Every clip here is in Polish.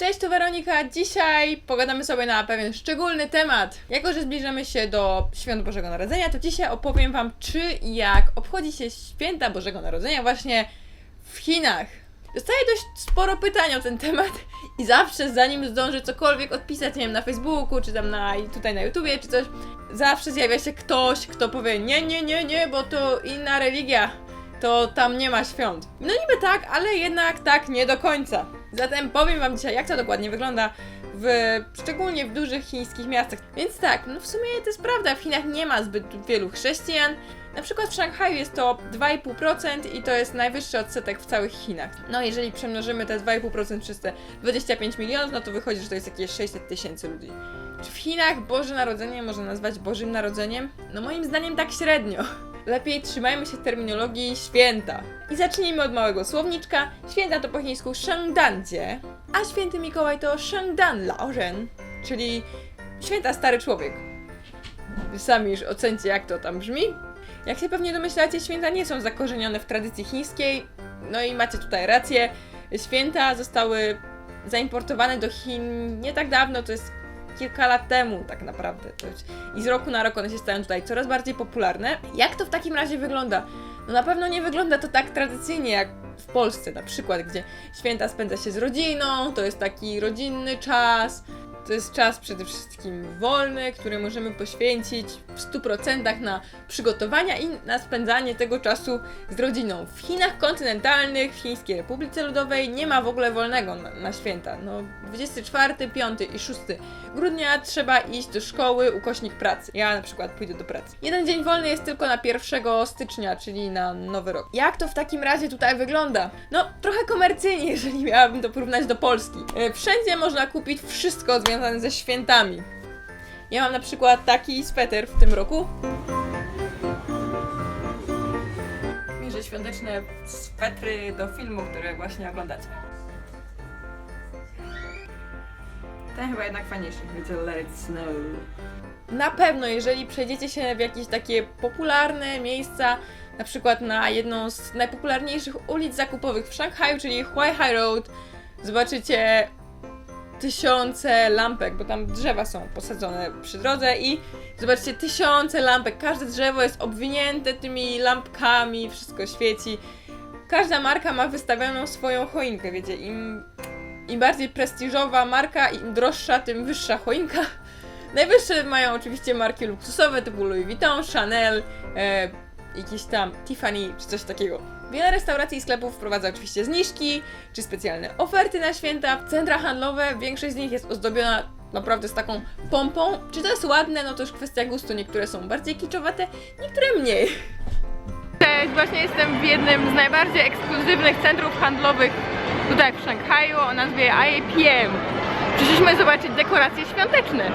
Cześć, to Weronika. Dzisiaj pogadamy sobie na pewien szczególny temat. Jako, że zbliżamy się do Świąt Bożego Narodzenia, to dzisiaj opowiem Wam, czy i jak obchodzi się święta Bożego Narodzenia właśnie w Chinach. Dostaję dość sporo pytań o ten temat i zawsze zanim zdążę cokolwiek odpisać, nie wiem, na Facebooku, czy tam na, tutaj na YouTubie, czy coś, zawsze zjawia się ktoś, kto powie nie, nie, nie, nie, bo to inna religia, to tam nie ma świąt. No niby tak, ale jednak tak nie do końca. Zatem powiem Wam dzisiaj, jak to dokładnie wygląda w, szczególnie w dużych chińskich miastach. Więc tak, no w sumie to jest prawda, w Chinach nie ma zbyt wielu chrześcijan. Na przykład w Szanghaju jest to 2,5% i to jest najwyższy odsetek w całych Chinach. No jeżeli przemnożymy te 2,5% przez te 25 milionów, no to wychodzi, że to jest jakieś 600 tysięcy ludzi. Czy w Chinach Boże Narodzenie można nazwać Bożym Narodzeniem? No moim zdaniem tak średnio. Lepiej trzymajmy się terminologii święta. I zacznijmy od małego słowniczka. Święta to po chińsku Shengdanjie, a święty Mikołaj to Shengdan Laoren, czyli święta stary człowiek. Wy sami już ocencie jak to tam brzmi. Jak się pewnie domyślacie, święta nie są zakorzenione w tradycji chińskiej. No i macie tutaj rację. Święta zostały zaimportowane do Chin nie tak dawno, to jest kilka lat temu tak naprawdę. I z roku na rok one się stają tutaj coraz bardziej popularne. Jak to w takim razie wygląda? No na pewno nie wygląda to tak tradycyjnie jak w Polsce na przykład, gdzie święta spędza się z rodziną, to jest taki rodzinny czas. To jest czas przede wszystkim wolny, który możemy poświęcić w 100% na przygotowania i na spędzanie tego czasu z rodziną. W Chinach kontynentalnych, w Chińskiej Republice Ludowej nie ma w ogóle wolnego na, na święta. No 24, 5 i 6 grudnia trzeba iść do szkoły, ukośnik pracy. Ja na przykład pójdę do pracy. Jeden dzień wolny jest tylko na 1 stycznia, czyli na nowy rok. Jak to w takim razie tutaj wygląda? No, trochę komercyjnie, jeżeli miałabym to porównać do Polski. E, Wszędzie można kupić wszystko związane ze świętami. Ja mam na przykład taki sweter w tym roku. Mierze świąteczne swetry do filmu, który właśnie oglądacie. Ten chyba jednak fajniejszy. Wiecie, Let It Snow. Na pewno, jeżeli przejdziecie się w jakieś takie popularne miejsca, na przykład na jedną z najpopularniejszych ulic zakupowych w Szanghaju, czyli Huaihai Road, zobaczycie tysiące lampek, bo tam drzewa są posadzone przy drodze i zobaczycie tysiące lampek. Każde drzewo jest obwinięte tymi lampkami, wszystko świeci. Każda marka ma wystawioną swoją choinkę, wiecie, im, im bardziej prestiżowa marka, im droższa, tym wyższa choinka. Najwyższe mają oczywiście marki luksusowe typu Louis Vuitton, Chanel, e, jakiś tam Tiffany czy coś takiego. Wiele restauracji i sklepów wprowadza oczywiście zniżki czy specjalne oferty na święta. Centra handlowe, większość z nich jest ozdobiona naprawdę z taką pompą. Czy to jest ładne? No to już kwestia gustu. Niektóre są bardziej kiczowate, niektóre mniej. Cześć, właśnie jestem w jednym z najbardziej ekskluzywnych centrów handlowych tutaj w Szanghaju o nazwie IAPM. Przyszliśmy zobaczyć dekoracje świąteczne.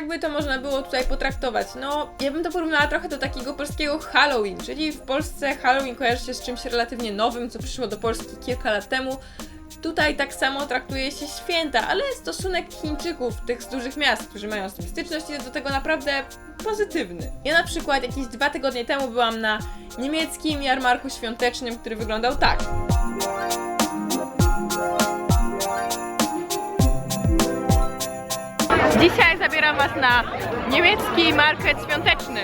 Jakby to można było tutaj potraktować? No, ja bym to porównała trochę do takiego polskiego Halloween, czyli w Polsce Halloween kojarzy się z czymś relatywnie nowym, co przyszło do Polski kilka lat temu. Tutaj tak samo traktuje się święta, ale stosunek Chińczyków, tych z dużych miast, którzy mają z tym styczność, jest do tego naprawdę pozytywny. Ja na przykład jakieś dwa tygodnie temu byłam na niemieckim jarmarku świątecznym, który wyglądał tak. Dzisiaj zabieram Was na niemiecki market świąteczny.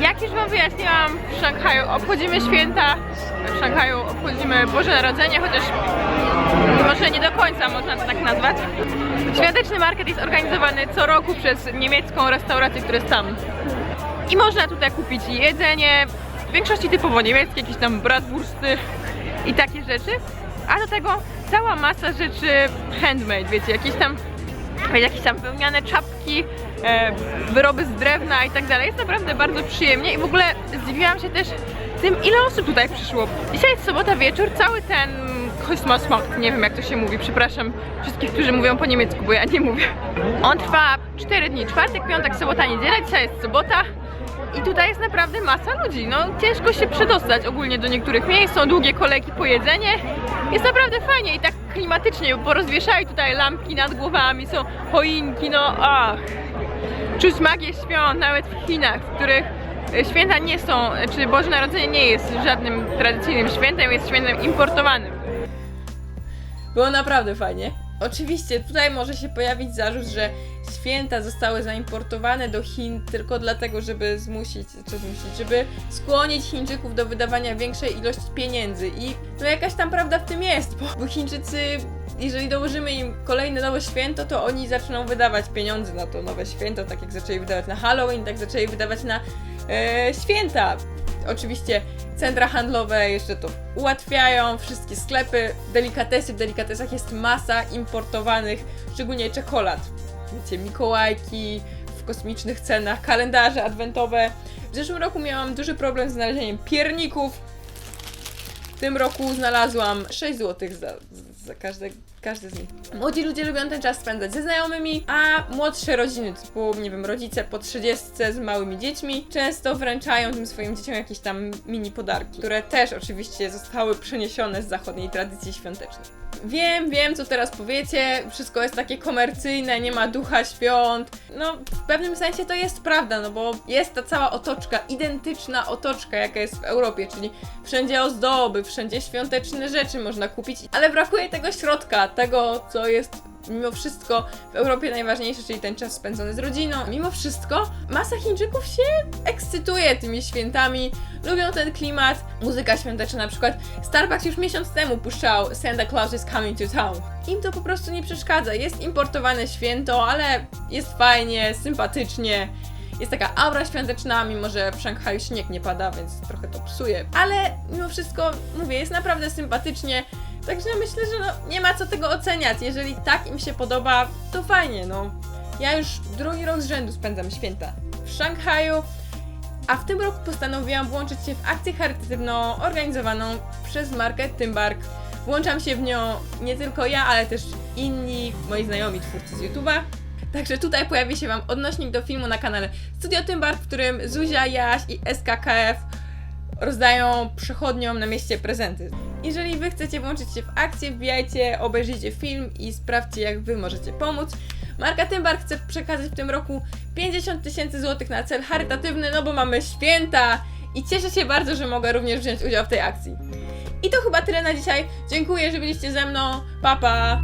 Jak już Wam wyjaśniłam, w Szanghaju obchodzimy święta. W Szanghaju obchodzimy Boże Narodzenie, chociaż może nie do końca można to tak nazwać. Świąteczny market jest organizowany co roku przez niemiecką restaurację, która jest tam. I można tutaj kupić jedzenie, w większości typowo niemieckie, jakieś tam bratwursty i takie rzeczy. A do tego cała masa rzeczy handmade, wiecie, jakieś tam jakieś tam wełniane czapki, e, wyroby z drewna i tak dalej. Jest naprawdę bardzo przyjemnie i w ogóle zdziwiłam się też tym, ile osób tutaj przyszło. Dzisiaj jest sobota wieczór, cały ten Kosmosmarkt, nie wiem jak to się mówi, przepraszam wszystkich, którzy mówią po niemiecku, bo ja nie mówię. On trwa 4 dni, czwartek, piątek, sobota, niedziela, dzisiaj jest sobota. I tutaj jest naprawdę masa ludzi. No ciężko się przedostać ogólnie do niektórych miejsc, są długie kolejki po jedzenie. Jest naprawdę fajnie i tak klimatycznie, bo porozwieszali tutaj lampki nad głowami, są choinki, no ach. Czuć magię świąt nawet w Chinach, w których święta nie są, czy Boże Narodzenie nie jest żadnym tradycyjnym świętem, jest świętem importowanym. Było naprawdę fajnie. Oczywiście tutaj może się pojawić zarzut, że święta zostały zaimportowane do Chin tylko dlatego, żeby zmusić, czy zmusić, żeby skłonić Chińczyków do wydawania większej ilości pieniędzy. I no jakaś tam prawda w tym jest, bo, Chińczycy, jeżeli dołożymy im kolejne nowe święto, to oni zaczną wydawać pieniądze na to nowe święto, tak jak zaczęli wydawać na Halloween, tak zaczęli wydawać na e, święta. Oczywiście centra handlowe jeszcze to ułatwiają, wszystkie sklepy, delikatesy, w delikatesach jest masa importowanych, szczególnie czekolad. Wiecie, Mikołajki w kosmicznych cenach, kalendarze adwentowe. W zeszłym roku miałam duży problem z znalezieniem pierników. W tym roku znalazłam 6 zł za, za każde, każdy z nich. Młodzi ludzie lubią ten czas spędzać ze znajomymi, a młodsze rodziny, typu, nie wiem, rodzice po 30 z małymi dziećmi, często wręczają tym swoim dzieciom jakieś tam mini podarki, które też oczywiście zostały przeniesione z zachodniej tradycji świątecznej. Wiem, wiem, co teraz powiecie, wszystko jest takie komercyjne, nie ma ducha świąt. No, w pewnym sensie to jest prawda, no bo jest ta cała otoczka, identyczna otoczka, jaka jest w Europie, czyli wszędzie ozdoby, wszędzie świąteczne rzeczy można kupić, ale brakuje tego środka, tego, co jest mimo wszystko w Europie najważniejsze, czyli ten czas spędzony z rodziną. Mimo wszystko masa Chińczyków się ekscytuje tymi świętami, lubią ten klimat. Muzyka świąteczna na przykład. Starbucks już miesiąc temu puszczał Santa Claus is coming to town. Im to po prostu nie przeszkadza. Jest importowane święto, ale jest fajnie, sympatycznie. Jest taka aura świąteczna, mimo że w Szanghaju śnieg nie pada, więc trochę to psuje. Ale mimo wszystko, mówię, jest naprawdę sympatycznie. Także myślę, że no, nie ma co tego oceniać. Jeżeli tak im się podoba, to fajnie, no. Ja już drugi rok z rzędu spędzam święta w Szanghaju, a w tym roku postanowiłam włączyć się w akcję charytatywną organizowaną przez markę Tymbark. Włączam się w nią nie tylko ja, ale też inni moi znajomi twórcy z YouTube'a. Także tutaj pojawi się Wam odnośnik do filmu na kanale Studio Tymbark, w którym Zuzia, Jaś i SKKF rozdają przechodniom na mieście prezenty. Jeżeli Wy chcecie włączyć się w akcję, wbijajcie, obejrzyjcie film i sprawdźcie, jak Wy możecie pomóc. Marka Tymbar chce przekazać w tym roku 50 tysięcy złotych na cel charytatywny, no bo mamy święta i cieszę się bardzo, że mogę również wziąć udział w tej akcji. I to chyba tyle na dzisiaj. Dziękuję, że byliście ze mną. Pa, pa!